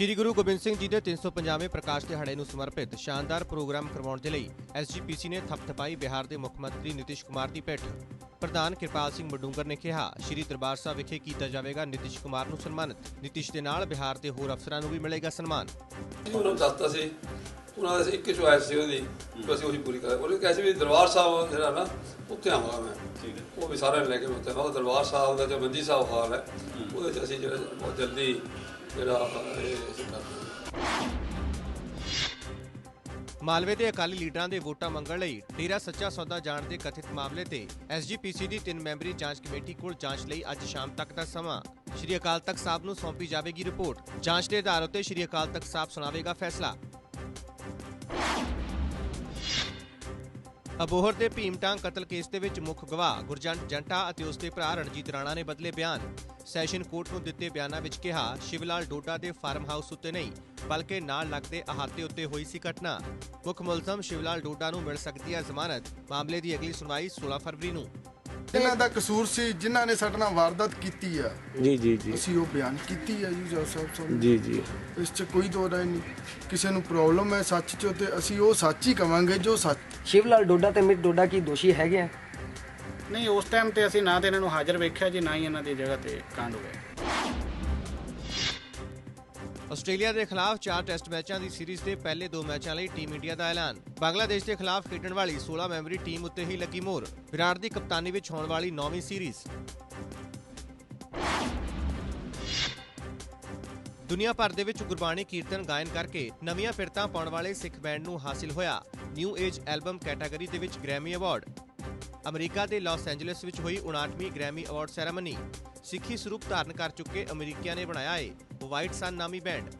ਸ਼੍ਰੀ ਗੁਰੂ ਗੋਬਿੰਦ ਸਿੰਘ ਜੀ ਦੇ 350ਵੇਂ ਪ੍ਰਕਾਸ਼ ਦਿਹਾੜੇ ਨੂੰ ਸਮਰਪਿਤ ਸ਼ਾਨਦਾਰ ਪ੍ਰੋਗਰਾਮ ਕਰਵਾਉਣ ਦੇ ਲਈ ਐਸਜੀਪੀਸੀ ਨੇ ਥਪਥਪਾਈ ਬਿਹਾਰ ਦੇ ਮੁੱਖ ਮੰਤਰੀ ਨਿਤਿਸ਼ ਕੁਮਾਰ ਦੀ ਪਿੱਠ ਪ੍ਰਧਾਨ ਕਿਰਪਾਲ ਸਿੰਘ ਮਡੂੰਗਰ ਨੇ ਕਿਹਾ ਸ਼੍ਰੀ ਦਰਬਾਰ ਸਾਹਿਬ ਵਿਖੇ ਕੀਤਾ ਜਾਵੇਗਾ ਨਿਤਿਸ਼ ਕੁਮਾਰ ਨੂੰ ਸਨਮਾਨਿਤ। ਨਿਤਿਸ਼ ਦੇ ਨਾਲ ਬਿਹਾਰ ਦੇ ਹੋਰ ਅਫਸਰਾਂ ਨੂੰ ਵੀ ਮਿਲੇਗਾ ਸਨਮਾਨ। ਜੀ ਉਹਨਾਂ ਦੱਸਤਾ ਸੀ ਉਹਨਾਂ ਦਾ ਇੱਕ ਚੁਆਇਸ ਸੀ ਉਹਦੀ ਅਸੀਂ ਉਹੀ ਪੂਰੀ ਕਰਾਂਗੇ। ਉਹਨੇ ਕਿਹਾ ਸੀ ਵੀ ਦਰਬਾਰ ਸਾਹਿਬ ਜਿਹੜਾ ਨਾ ਉੱਥੇ ਆਵਾਂਗਾ ਮੈਂ। ਠੀਕ ਹੈ। ਉਹ ਵੀ ਸਾਰਿਆਂ ਨੂੰ ਲੈ ਕੇ ਉੱਥੇ ਆਵਾਂਗਾ ਦਰਬਾਰ ਸਾਹਿਬ ਦਾ ਜੋ ਮੰਜੀ ਸਾਹਿਬ ਹਾਲ ਹੈ। ਉਹਦੇ 'ਚ ਅਸੀਂ ਜਿਹੜਾ ਬਹੁਤ ਜਲਦੀ ਜਿਹੜਾ ਮਾਲਵੇ ਦੇ ਅਕਾਲੀ ਲੀਡਰਾਂ ਦੇ ਵੋਟਾਂ ਮੰਗਣ ਲਈ ਡੇਰਾ ਸੱਚਾ ਸੌਦਾ ਜਾਣ ਦੇ ਕਥਿਤ ਮਾਮਲੇ ਤੇ ਐਸਜੀਪੀਸੀ ਦੀ ਤਿੰਨ ਮੈਂਬਰੀ ਜਾਂਚ ਕਮੇਟੀ ਕੋਲ ਜਾਂਚ ਲਈ ਅੱਜ ਸ਼ਾਮ ਤੱਕ ਦਾ ਸਮਾਂ। ਸ਼੍ਰੀ ਅਕਾਲ ਤਖਤ ਸਾਹਿਬ ਨੂੰ ਸੌਂਪੀ ਜਾਵੇਗੀ ਰਿਪੋਰਟ। ਜਾਂਚ ਦੇ ਆਧਾਰ ਉੱਤੇ ਸ਼੍ਰੀ ਅਕਾਲ ਤਖਤ ਸਾਹਿਬ ਸੁਣਾਵੇਗਾ ਫੈਸਲਾ। ਅਬੋਹਰ ਦੇ ਭੀਮਟਾਂਗ ਕਤਲ ਕੇਸ ਦੇ ਵਿੱਚ ਮੁੱਖ ਗਵਾਹ ਗੁਰਜੰਟ ਜੰਟਾ ਅਤੇ ਉਸ ਦੇ ਭਰਾ ਰਣਜੀਤ ਰਾਣਾ ਨੇ ਬਦਲੇ ਬਿਆਨ। ਸੈਸ਼ਨ ਕੋਰਟ ਨੂੰ ਦਿੱਤੇ ਬਿਆਨਾਂ ਵਿੱਚ ਕਿਹਾ, ਸ਼ਿਵਲਾਲ ਡੋਡਾ ਦੇ ਫਾਰਮ ਹਾਊਸ ਉੱਤੇ ਨਹੀਂ, ਬਲਕਿ ਨਾਲ ਲੱਗਦੇ ਅਹਾਤੇ ਉੱਤੇ ਹੋਈ ਸੀ ਘਟਨਾ। ਮੁੱਖ ਮੁਲਜ਼ਮ ਸ਼ਿਵਲਾਲ ਡੋਡਾ ਨੂੰ ਮਿਲ ਸਕਦੀ ਹੈ ਜ਼ਮਾਨਤ। ਮਾਮਲੇ ਦੀ ਅਗਲੀ ਸੁਣਵਾਈ 16 ਫਰਵਰੀ ਨੂੰ। ਜਿਨ੍ਹਾਂ ਦਾ ਕਸੂਰ ਸੀ ਜਿਨ੍ਹਾਂ ਨੇ ਸਾਡੇ ਨਾਲ ਵਾਰਦਾਤ ਕੀਤੀ ਆ ਜੀ ਜੀ ਜੀ। ਅਸੀਂ ਉਹ ਬਿਆਨ ਕੀਤੀ ਆ ਜੀ ਜੱਜ ਸਾਹਿਬ ਸਾਹਮਣੇ। ਜੀ ਜੀ। ਇਸ 'ਚ ਕੋਈ ਦੋ ਰਾਏ ਨਹੀਂ। ਕਿਸੇ ਨੂੰ ਪ੍ਰੋਬਲਮ ਹੈ ਸੱਚ 'ਚ ਤੇ ਅਸੀਂ ਉਹ ਸੱਚ ਹੀ ਕਵਾਂਗੇ ਜੋ ਸੱਚ। ਸ਼ਿਵਲਾਲ ਡੋਡਾ ਤੇ ਮਿਤ ਡੋਡਾ ਕੀ ਦੋਸ਼ੀ ਹੈਗੇ ਆ? ਨਹੀਂ ਉਸ ਟਾਈਮ ਤੇ ਅਸੀਂ ਨਾ ਤੇ ਇਹਨਾਂ ਨੂੰ ਹਾਜ਼ਰ ਵੇਖਿਆ ਜੀ ਨਾ ਹੀ ਇਹਨਾਂ ਦੀ ਜਗ੍ਹਾ ਤੇ ਕਾਂਡ ਹੋਇਆ। ਆਸਟ੍ਰੇਲੀਆ ਦੇ ਖਿਲਾਫ 4 ਟੈਸਟ ਮੈਚਾਂ ਦੀ ਸੀਰੀਜ਼ ਦੇ ਪਹਿਲੇ ਦੋ ਮੈਚਾਂ ਲਈ ਟੀਮ ਇੰਡੀਆ ਦਾ ਐਲਾਨ। ਬੰਗਲਾਦੇਸ਼ ਦੇ ਖਿਲਾਫ ਖੇਡਣ ਵਾਲੀ 16 ਮੈਂਬਰੀ ਟੀਮ ਉੱਤੇ ਹੀ ਲੱਗੀ ਮੋਹਰ। ਵਿਰਾਟ ਦੀ ਕਪਤਾਨੀ ਵਿੱਚ ਹੋਣ ਵਾਲੀ 9ਵੀਂ ਸੀਰੀਜ਼। ਦੁਨੀਆ ਭਰ ਦੇ ਵਿੱਚ ਗੁਰਬਾਣੀ ਕੀਰਤਨ ਗਾਇਨ ਕਰਕੇ ਨਵੀਆਂ ਫਿਰਤਾਂ ਪਾਉਣ ਵਾਲੇ ਸਿੱਖ ਬੈਂਡ ਨੂੰ ਹਾਸਿਲ ਹੋਇਆ ਨਿਊ ਏਜ ਐਲਬਮ ਕੈਟਾਗਰੀ ਦੇ ਵਿੱਚ ਗ੍ਰੈਮੀ ਅਵਾਰਡ। ਅਮਰੀਕਾ ਦੇ ਲਾਸ ਐਂਜਲਸ ਵਿੱਚ ਹੋਈ 59ਵੀਂ ਗ੍ਰੈਮੀ ਅਵਾਰਡ ਸੈਰੇਮਨੀ। ਸਿੱਖੀ ਸਰੂਪ ਧਾਰਨ ਕਰ ਚੁੱਕੇ ਅਮਰੀਕੀਆਂ ਨੇ ਬਣਾਇਆ ਏ। ਵਾਈਟ ਸਨ ਨਾਮੀ ਬੈਂਡ।